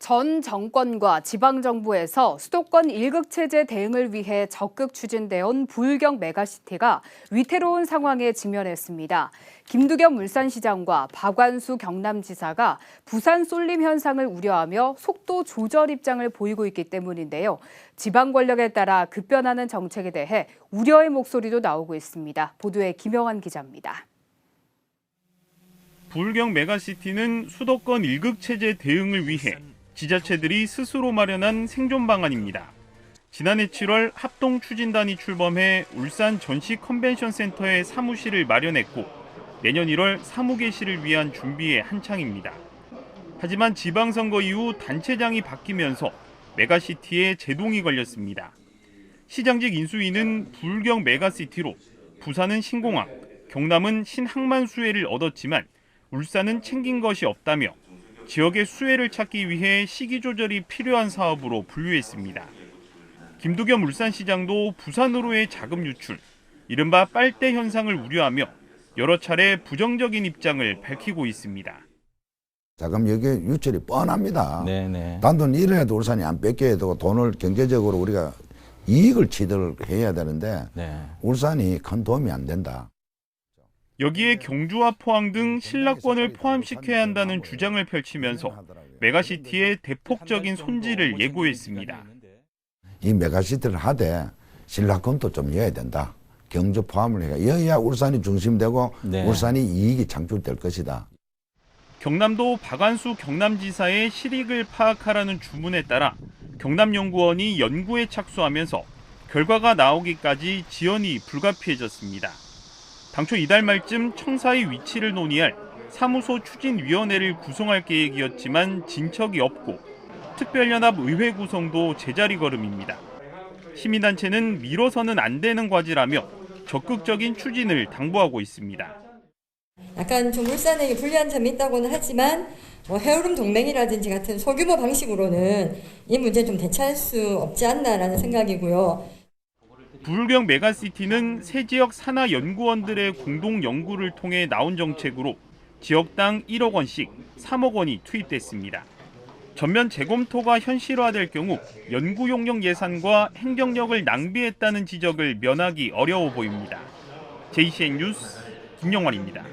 전 정권과 지방정부에서 수도권 일극체제 대응을 위해 적극 추진되어온 불경 메가시티가 위태로운 상황에 직면했습니다. 김두겸 울산시장과 박완수 경남지사가 부산 쏠림 현상을 우려하며 속도 조절 입장을 보이고 있기 때문인데요. 지방 권력에 따라 급변하는 정책에 대해 우려의 목소리도 나오고 있습니다. 보도에 김영환 기자입니다. 불경 메가시티는 수도권 일극 체제 대응을 위해 지자체들이 스스로 마련한 생존 방안입니다. 지난해 7월 합동 추진단이 출범해 울산 전시 컨벤션 센터에 사무실을 마련했고 내년 1월 사무 개시를 위한 준비에 한창입니다. 하지만 지방선거 이후 단체장이 바뀌면서 메가시티에 제동이 걸렸습니다. 시장직 인수위는 불경 메가시티로 부산은 신공항, 경남은 신항만 수혜를 얻었지만 울산은 챙긴 것이 없다며 지역의 수혜를 찾기 위해 시기 조절이 필요한 사업으로 분류했습니다. 김두겸 울산시장도 부산으로의 자금 유출, 이른바 빨대 현상을 우려하며 여러 차례 부정적인 입장을 밝히고 있습니다. 자금 여기 유출이 뻔합니다. 네네. 단돈 1원에도 울산이 안 뺏겨야 되고 돈을 경제적으로 우리가 이익을 취득을 해야 되는데 네. 울산이 큰 도움이 안 된다. 여기에 경주와 포항 등 신라권을 포함시켜야 한다는 주장을 펼치면서 메가시티의 대폭적인 손질을 예고했습니다. 이 메가시티를 하되 신라권도 좀 여야 된다. 경주 포함을 해야 여야 울산이 중심되고 네. 울산이 이익이 창출될 것이다. 경남도 박완수 경남지사의 실익을 파악하라는 주문에 따라 경남연구원이 연구에 착수하면서 결과가 나오기까지 지연이 불가피해졌습니다. 당초 이달 말쯤 청사의 위치를 논의할 사무소 추진위원회를 구성할 계획이었지만 진척이 없고 특별연합 의회 구성도 제자리 걸음입니다. 시민단체는 미뤄서는 안 되는 과제라며 적극적인 추진을 당부하고 있습니다. 약간 좀 울산에게 불리한 점이 있다고는 하지만 뭐 해오름 동맹이라든지 같은 소규모 방식으로는 이 문제 좀 대처할 수 없지 않나라는 생각이고요. 불경 메가시티는 새 지역 산하 연구원들의 공동 연구를 통해 나온 정책으로 지역당 1억 원씩 3억 원이 투입됐습니다. 전면 재검토가 현실화될 경우 연구 용역 예산과 행정력을 낭비했다는 지적을 면하기 어려워 보입니다. JCN 뉴스 김영환입니다.